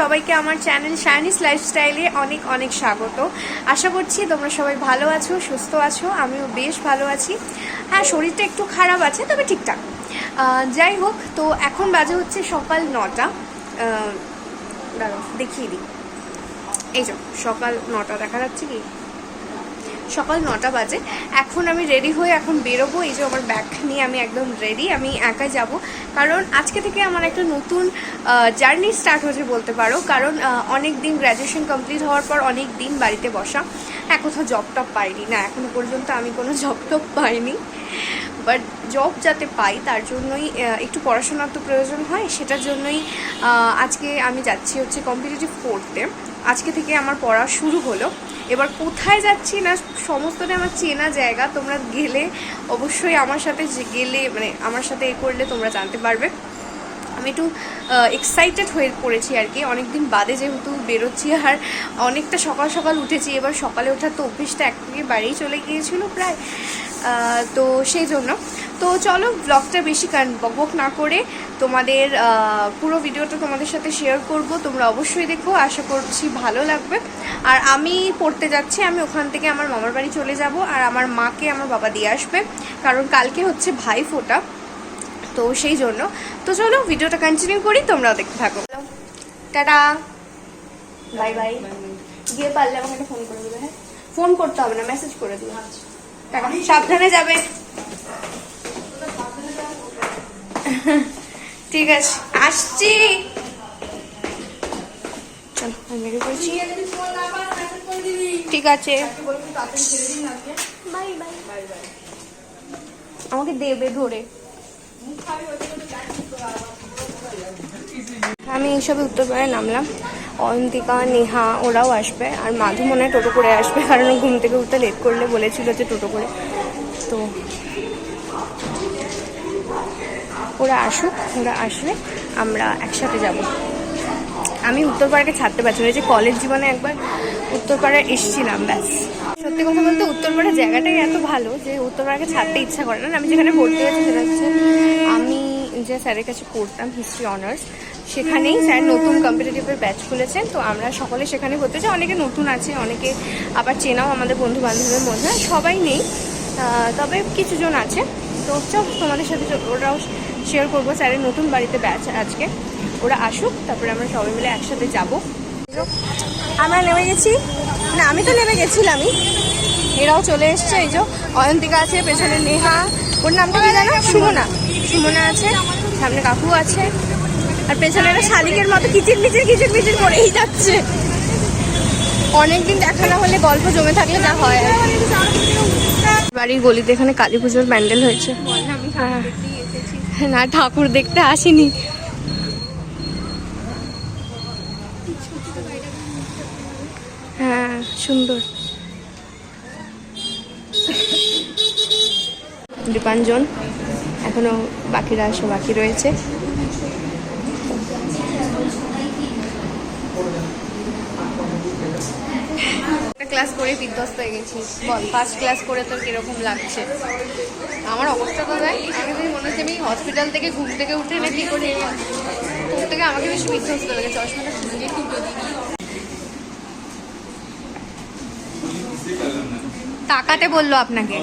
সবাইকে আমার চ্যানেল শাইনিস লাইফস্টাইলে অনেক অনেক স্বাগত। আশা করছি তোমরা সবাই ভালো আছো, সুস্থ আছো, আমিও বেশ ভালো আছি। হ্যাঁ শরীরটা একটু খারাপ আছে, তবে ঠিকঠাক। যাই হোক, তো এখন বাজে হচ্ছে সকাল নটা। দেখিয়ে দিই। এই যে, সকাল নটা, দেখা যাচ্ছে কি? সকাল নটা বাজে। এখন আমি রেডি হয়ে এখন বেরোবো। এই যে আমার ব্যাগ নিয়ে আমি একদম রেডি আমি একা যাব। কারণ আজকে থেকে আমার একটা নতুন জার্নি স্টার্ট হয়েছে বলতে পারো। কারণ অনেক দিন গ্র্যাজুয়েশন কমপ্লিট হওয়ার পর অনেক দিন বাড়িতে বসা। হ্যাঁ কোথাও জব টপ পাইনি। না এখনও পর্যন্ত আমি কোনো জব টপ পাইনি। বাট জব যাতে পাই, তার জন্যই একটু পড়াশোনার তো প্রয়োজন হয়, সেটার জন্যই আজকে আমি যাচ্ছি হচ্ছে কম্পিটিটিভ পড়তে আজকে থেকে আমার পড়া শুরু হলো। এবার কোথায় যাচ্ছি না, সমস্তটা আমার চেনা জায়গা, তোমরা গেলে অবশ্যই আমার সাথে গেলে মানে আমার সাথে এ করলে তোমরা জানতে পারবে। আমি একটু এক্সাইটেড হয়ে পড়েছি আর কি। অনেকদিন বাদে যেহেতু বেরোচ্ছি আর অনেকটা সকাল সকাল উঠেছি, এবার সকালে ওঠার তো অভ্যেসটা এক থেকে বাড়িই চলে গিয়েছিল প্রায়। তো সেই জন্য। তো চলো ব্লগটা বেশি বকবক না করে তোমাদের পুরো ভিডিওটা তোমাদের সাথে শেয়ার করব। তোমরা অবশ্যই দেখো, আশা করছি ভালো লাগবে। আর আমি পড়তে যাচ্ছি, আমি ওখান থেকে আমার মামার বাড়ি চলে যাব আর আমার মাকে আমার বাবা দিয়ে আসবে। কারণ কালকে হচ্ছে ভাই ফোটা তো সেই জন্য। তো চলো ভিডিওটা কন্টিনিউ করি তোমরাও দেখতে থাকো। টাটা। বাই বাই গিয়ে পারলে আমাকে একটা ফোন করে দেবে হ্যাঁ? ফোন করতে হবে না মেসেজ করে দিও টাটা। সাবধানে যাবে। ঠিক আছে আসছি। ঠিক আছে। আমাকে দেবে ধরে। আমি এইসবে উত্তরপাড়ায় নামলাম। অয়ন্তিকা, নেহা, ওরাও আসবে। আর মাধু মনে হয় টোটো করে আসবে, কারণ ঘুম থেকে উঠতে লেট করলে বলেছিল যে টোটো করে। তো ওরা আসুক, ওরা আসলে আমরা একসাথে যাব। আমি উত্তরপাড়াকে ছাড়তে পারছি না। যে কলেজ জীবনে একবার উত্তরপাড়ায় এসেছিলাম, ব্যাস। সত্যি কথা বলতে উত্তরপাড়ার জায়গাটাই এত ভালো যে উত্তরপাড়াকে ছাড়তে ইচ্ছা করে না। আমি যেখানে পড়তে গেছি সেটা হচ্ছে, আমি যে স্যারের কাছে পড়তাম হিস্ট্রি অনার্স সেখানেই স্যার নতুন কম্পিটিটিভের ব্যাচ খুলেছেন। তো আমরা সকলে সেখানে ভর্তি হচ্ছে অনেকে নতুন আছে, অনেকে আবার চেনাও আমাদের বন্ধু বান্ধবের মধ্যে। সবাই নেই। তবে কিছুজন আছে। তো চল তোমাদের সাথে ওরাও শেয়ার করব। স্যারের নতুন বাড়িতে ব্যাচ আজকে। ওরা আসুক, তারপরে আমরা সবাই মিলে একসাথে যাব। আমরা নেমে গেছি। না, আমি তো নেমে গেছিলামই। এরাও চলে এসছে, এই যে অয়ন্তিকা আছে, পেছনে নেহা। ওর নামটা কি জানো? সুমনা। সুমনা আছে, সামনে কাকু আছে। আর পেছনে একটা শালিকের মতো কিচির মিচির কিচির মিচির করেই যাচ্ছে। অনেকদিন দেখা না হলে গল্প জমে থাকলে যা হয়। বাড়ির গলিতে এখানে কালী পুজোর প্যান্ডেল হয়েছে। হ্যাঁ। না, ঠাকুর দেখতে আসিনি। সুন্দর। দীপাঞ্জন, এখনও বাকিরা আসা বাকি রয়েছে। ক্লাস করে বিধ্বস্ত হয়ে গেছি। বল ফার্স্ট ক্লাস করে তোর কীরকম লাগছে? আমার অবস্থা তো দেয় আমি যদি মনে হচ্ছে আমি হসপিটাল থেকে ঘুম থেকে উঠে না করে তোর থেকে আমাকে বেশি বিধ্বস্ত লাগে চশমাটা খুঁজে একটু তাকাতে বলল আপনাকে।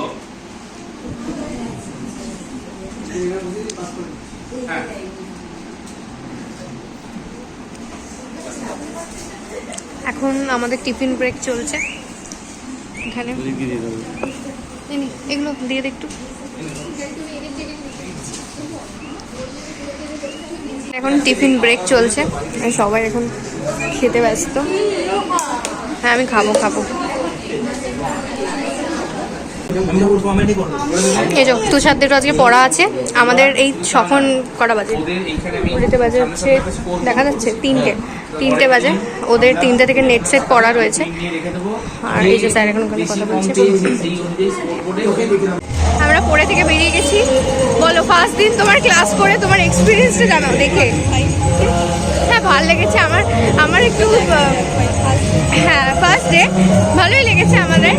এখন আমাদের টিফিন ব্রেক চলছে। এখানে। এগুলো দিয়ে দে একটু। এখন টিফিন ব্রেক চলছে। সবাই এখন খেতে ব্যস্ত। হ্যাঁ আমি খাব খাব। এই যে তুষারদের আজকে পড়া আছে। আমাদের এই সখন কটা বাজে? ঘড়িতে বাজে হচ্ছে, দেখা যাচ্ছে, তিনটে। তিনটে বাজে। ওদের তিনটে থেকে নেট সেট পড়া রয়েছে। আর এই যে স্যার এখন কথা বলছে। আমরা পড়ে থেকে বেরিয়ে গেছি। বলো ফার্স্ট দিন তোমার ক্লাস করে তোমার এক্সপিরিয়েন্সটা জানাও, দেখে। হ্যাঁ ভালো লেগেছে আমার। আমার একটু হ্যাঁ ফার্স্ট ডে ভালোই লেগেছে আমাদের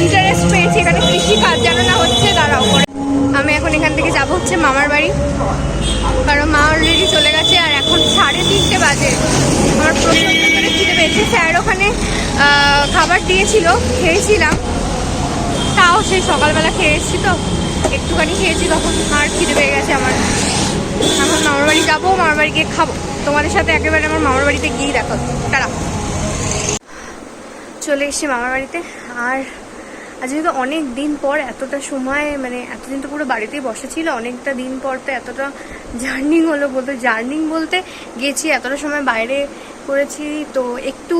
ইন্টারেস্ট পেয়েছি এখানে কৃষি কাজ জানানো হচ্ছে দাঁড়াও করে আমি এখন এখান থেকে যাব হচ্ছে মামার বাড়ি কারণ মা অলরেডি চলে গেছে আর এখন এখন সাড়ে তিনটে বাজে আমার প্রচণ্ড করে খিদে পেয়েছে স্যার ওখানে খাবার দিয়েছিল, খেয়েছিলাম। তাও সেই সকালবেলা খেয়ে এসেছি তো। একটুখানি খেয়েছি, তখন আর খিদে পেয়ে গেছে আমার। এখন মামার বাড়ি যাব, মামার বাড়ি গিয়ে খাব। তোমাদের সাথে একেবারে আমার মামার বাড়িতে গিয়েই দেখো তারা চলে এসেছি মামার বাড়িতে। আর আজকে তো অনেক দিন পর এতটা সময় মানে এতদিন তো পুরো বাড়িতেই বসে ছিল, অনেকটা দিন পর তো এতটা জার্নিং হলো বলতে, জার্নিং বলতে গেছি, এতটা সময় বাইরে করেছি, তো একটু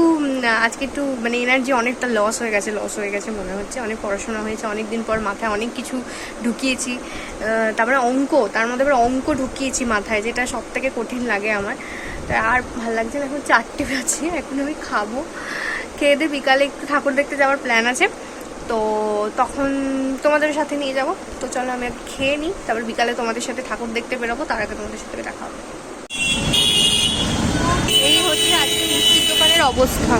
আজকে একটু মানে এনার্জি অনেকটা লস হয়ে গেছে লস হয়ে গেছে মনে হচ্ছে। অনেক পড়াশোনা হয়েছে অনেক দিন পর মাথায় অনেক কিছু ঢুকিয়েছি। তারপরে অঙ্ক, তার মধ্যে আবার অঙ্ক ঢুকিয়েছি মাথায়, যেটা সব থেকে কঠিন লাগে আমার। তা আর ভালো লাগছে না, এখন চারটে বাজে, এখন আমি খাব। খেয়ে দিয়ে বিকালে একটু ঠাকুর দেখতে যাওয়ার প্ল্যান আছে। তো তখন তোমাদের সাথে নিয়ে যাব। তো চলো আমি খেয়ে নিই, তারপর বিকালে তোমাদের সাথে ঠাকুর দেখতে বেরোবো, তার আগে তোমাদের সাথে দেখা হবে। দোকানের অবস্থা।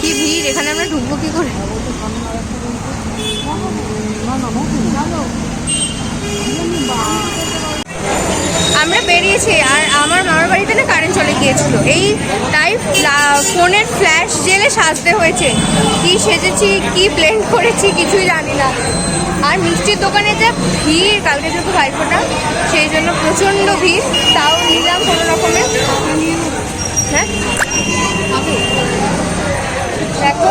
কি ভিড়? এখানে আমরা ঢুকবো কি করে? আমরা বেরিয়েছি, আর আমার মামার বাড়িতে ফ্ল্যাশ সাজতে হয়েছে। কি সেজেছি, কি ব্লেন্ড করেছি কিছুই জানি না। আর মিষ্টির দোকানে যে ভিড়, কালকে যেহেতু ভাইফোঁটা, সেই জন্য প্রচণ্ড ভিড়, তাও নিলাম কোনো রকমে। হ্যাঁ? দেখো।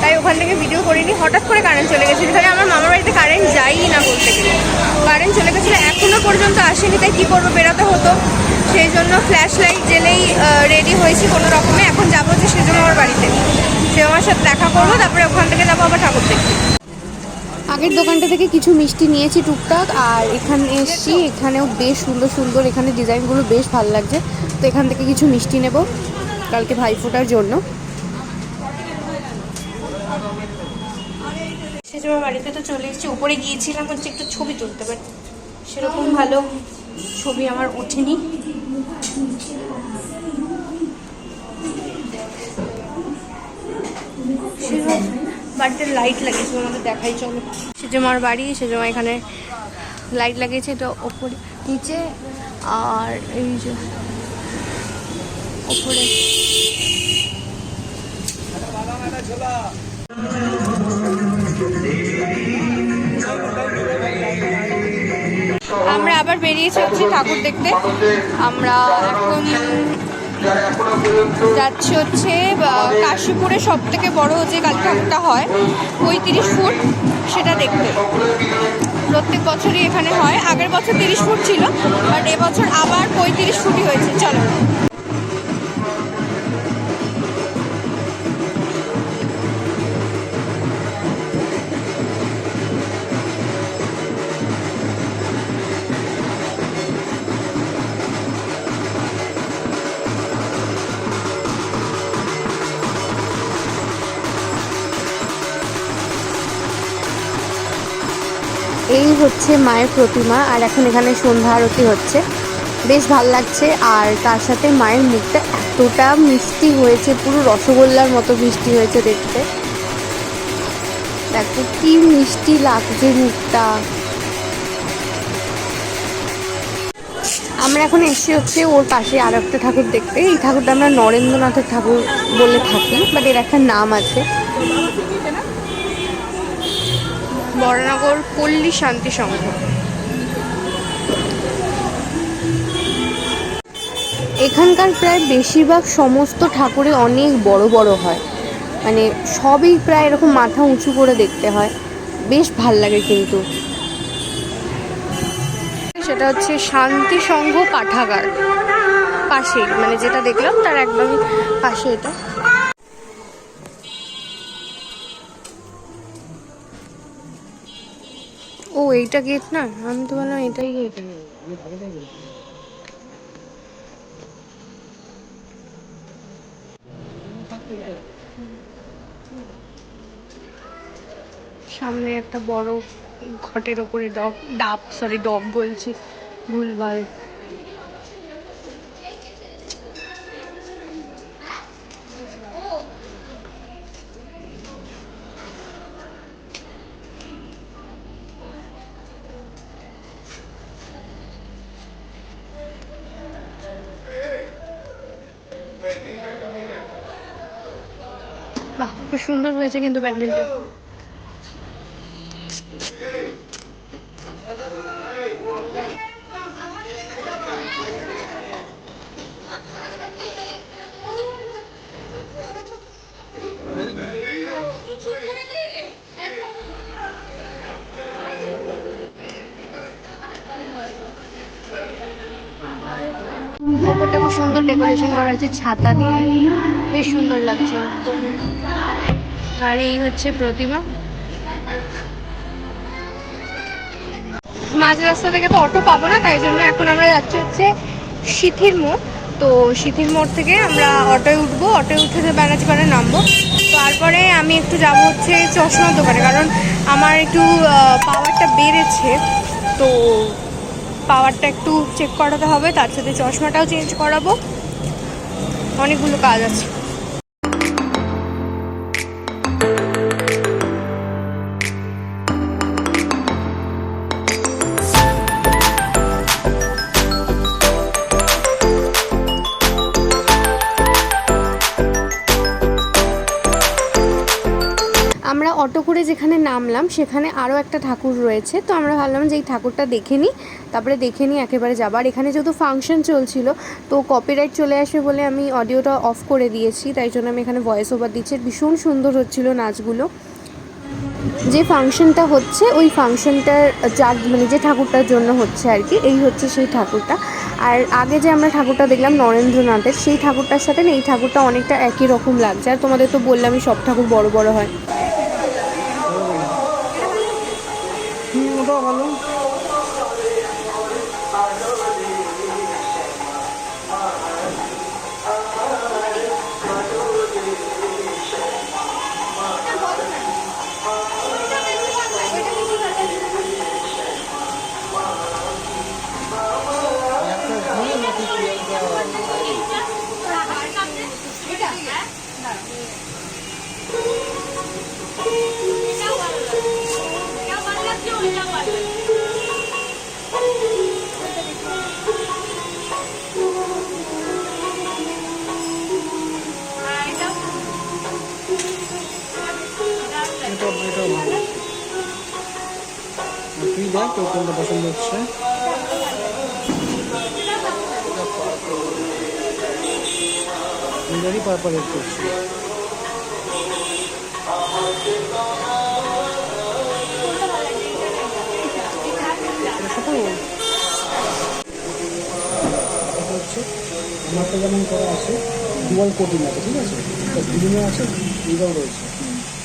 তাই ওখান থেকে ভিডিও করিনি। হঠাৎ করে কারেন্ট চলে গেছে। এখানে আমার মামার বাড়িতে কারেন্ট যায়ই না বলতে গেলে। কারেন্ট চলে গেছিল এখনও পর্যন্ত আসেনি, তাই কী করব, বেরোতে হতো। সেই জন্য ফ্ল্যাশ লাইট জেলেই রেডি হয়েছি কোনো রকমে। এখন যাব হচ্ছে সেজন্য আমার বাড়িতে। সে আমার সাথে দেখা করব তারপরে ওখান থেকে যাব আবার ঠাকুর দেখতে। আগের দোকানটা থেকে কিছু মিষ্টি নিয়েছি টুকটাক আর এখানে এসছি এখানেও বেশ সুন্দর সুন্দর এখানে ডিজাইনগুলো বেশ ভালো লাগছে। তো এখান থেকে কিছু মিষ্টি নেব কালকে ভাইফোঁটার জন্য। সেজন্য বাড়িতে তো চলে এসেছি। উপরে গিয়েছিলাম হচ্ছে একটু ছবি তুলতে পারি সেরকম ভালো ছবি আমার ওঠেনি। বাড়িতে লাইট লাগিয়েছিল আমাদের দেখাই, চলো। সেজমার বাড়ি, সেজমা এখানে লাইট লাগিয়েছে, এটা ওপরে, নিচে, আর এই যে ওপরে। আমরা বেরিয়েছি হচ্ছে ঠাকুর দেখতে। আমরা এখন যাচ্ছি হচ্ছে কাশীপুরে সব থেকে বড় যে কালী ঠাকুরটা হয়, পঁয়ত্রিশ ফুট, সেটা দেখতে। প্রত্যেক বছরই এখানে হয়। আগের বছর তিরিশ ফুট ছিল, বাট এবছর আবার পঁয়ত্রিশ ফুটই হয়েছে। চলো। হচ্ছে মায়ের প্রতিমা আর এখন এখানে সন্ধ্যা আরতি হচ্ছে। বেশ ভালো লাগছে আর তার সাথে মায়ের মুখটা এতটা মিষ্টি হয়েছে, পুরো রসগোল্লার মতো মিষ্টি হয়েছে দেখতে। দেখো কি মিষ্টি লাগছে মুখটা। আমরা এখন এসে হচ্ছে ওর পাশে আর একটা ঠাকুর দেখতে। এই ঠাকুরটা আমরা নরেন্দ্রনাথের ঠাকুর বলে থাকি, বাট এর একটা নাম আছে। বড়নগর পল্লী শান্তি সংঘ। এখানকার প্রায় বেশিরভাগ সমস্ত ঠাকুরে অনেক বড় বড় হয়। মানে সবই প্রায় এরকম মাথা উঁচু করে দেখতে হয়। বেশ ভালো লাগে কিন্তু। সেটা হচ্ছে শান্তি সংঘ পাঠাগার। পাশে মানে যেটা দেখলাম তার একদমই পাশে এটা। এইটা গেট না? আমি তো বললাম এটাই গেট সামনে একটা বড় ঘটের ওপরে ডব ডাব সরি ডব বলছি, ভুলভাল। বাহ খুব সুন্দর হয়েছে কিন্তু প্যান্ডেলটা। খুব সুন্দর ডেকোরেশন করা আছে ছাতা দিয়ে। বেশ সুন্দর লাগছে। আর এই হচ্ছে প্রতিমা। মাঝ রাস্তা থেকে তো অটো পাবো না, তাই জন্য এখন আমরা যাচ্ছি হচ্ছে সিথির মোড়। তো সিথির মোড় থেকে আমরা অটোয় উঠবো অটোয় উঠে যে ব্যানার্জি পাড়ে নামবো। তারপরে আমি একটু যাব হচ্ছে চশমার দোকানে, কারণ আমার একটু পাওয়ারটা বেড়েছে। তো পাওয়ারটা একটু চেক করাতে হবে তার সাথে চশমাটাও চেঞ্জ করাবো। অনেকগুলো কাজ আছে। করে যেখানে নামলাম, সেখানে আরও একটা ঠাকুর রয়েছে। তো আমরা ভাবলাম যে এই ঠাকুরটা দেখে নিই। তারপরে দেখে নিই একেবারে যাবার এখানে যেহেতু ফাংশন চলছিল, তো কপিরাইট চলে আসবে বলে আমি অডিওটা অফ করে দিয়েছি। তাই জন্য আমি এখানে ভয়েস ওভার দিচ্ছি ভীষণ সুন্দর হচ্ছিল নাচগুলো। যে ফাংশনটা হচ্ছে, ওই ফাংশনটার যার মানে যে ঠাকুরটার জন্য হচ্ছে আর কি, এই হচ্ছে সেই ঠাকুরটা। আর আগে যে আমরা ঠাকুরটা দেখলাম নরেন্দ্রনাথের, সেই ঠাকুরটার সাথে না এই ঠাকুরটা অনেকটা একই রকম লাগছে। আর তোমাদের তো বললামই সব ঠাকুর বড় বড় হয়। onu da alalım. তুই দেখ তোর কোনটা পছন্দ হচ্ছে এটারই পারপার রেড করছি আমারটা যেমন করা আছে ডুয়াল কোটিং আছে ঠিক আছে? তো গ্রিনও আছে এটাও রয়েছে।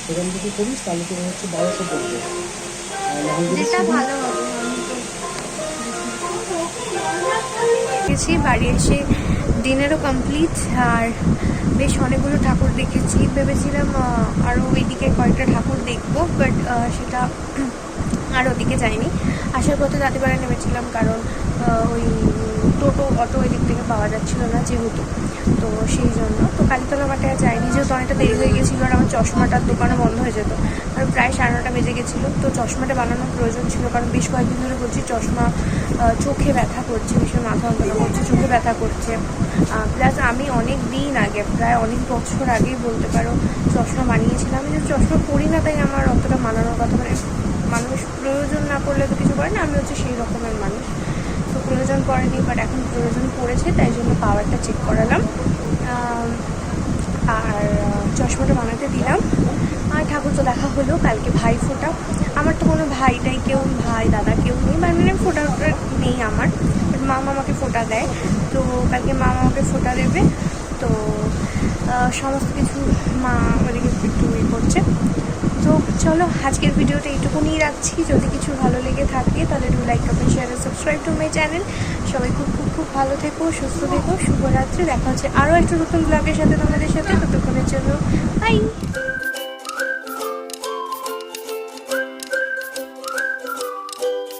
সেখান থেকে করিস তাহলে তোর হচ্ছে বারোশো পড়বে। গেছি বাড়ি এসে ডিনারও কমপ্লিট আর বেশ অনেকগুলো ঠাকুর দেখেছি। ভেবেছিলাম আরও ওইদিকে কয়েকটা ঠাকুর দেখব বাট সেটা আর ওদিকে যাইনি। আসার পথে দাঁতিপাড়ায় নেমেছিলাম কারণ ওই টোটো, অটো ওই দিক থেকে পাওয়া যাচ্ছিল না যেহেতু। তো সেই জন্য, তো কালীতলা মাঠে আর যাইনি। যেহেতু অনেকটা দেরি হয়ে গেছিল আর আমার চশমাটার দোকানও বন্ধ হয়ে যেত। আর প্রায় সাড়ে নটা বেজে গেছিল। তো চশমাটা বানানোর প্রয়োজন ছিল কারণ বেশ কয়েকদিন ধরে বলছি চশমা চোখে ব্যথা করছে, ভীষণ মাথা যন্ত্রণা করছে, চোখে ব্যথা করছে। প্লাস আমি অনেক দিন আগে, প্রায় অনেক বছর আগেই বলতে পারো, চশমা বানিয়েছিলাম। আমি চশমা পরি না তাই আমার অতটা মানানোর কথা মানে মানুষ প্রয়োজন না করলে তো কিছু করে না, আমি হচ্ছে সেই রকমের মানুষ। তো প্রয়োজন পড়েনি বাট এখন প্রয়োজন পড়েছে, তাই জন্য পাওয়ারটা চেক করালাম। আর চশমাটা বানাতে দিলাম। আর ঠাকুর তো দেখা হলো, কালকে ভাই ফোটা আমার তো কোনো ভাইটাই কেউ ভাই, দাদা কেউ নেই বা মানে ফোটা নেই আমার। বাট মা আমাকে ফোটা দেয়। তো কালকে মা আমাকে ফোটা দেবে। তো সমস্ত কিছু মা আমাদেরকে একটু ইয়ে করছে। তো চলো, আজকের ভিডিওটা এইটুকুনি রাখছি। যদি কিছু ভালো লেগে থাকে, তাহলে ডু লাইক কমেন্ট শেয়ার আর সাবস্ক্রাইব টু মাই চ্যানেল সবাই খুব খুব খুব ভালো থেকো, সুস্থ থেকো, শুভরাত্রি। দেখা হচ্ছে আরও একটা নতুন ব্লগের সাথে তোমাদের সাথে। ততক্ষণের জন্য বাই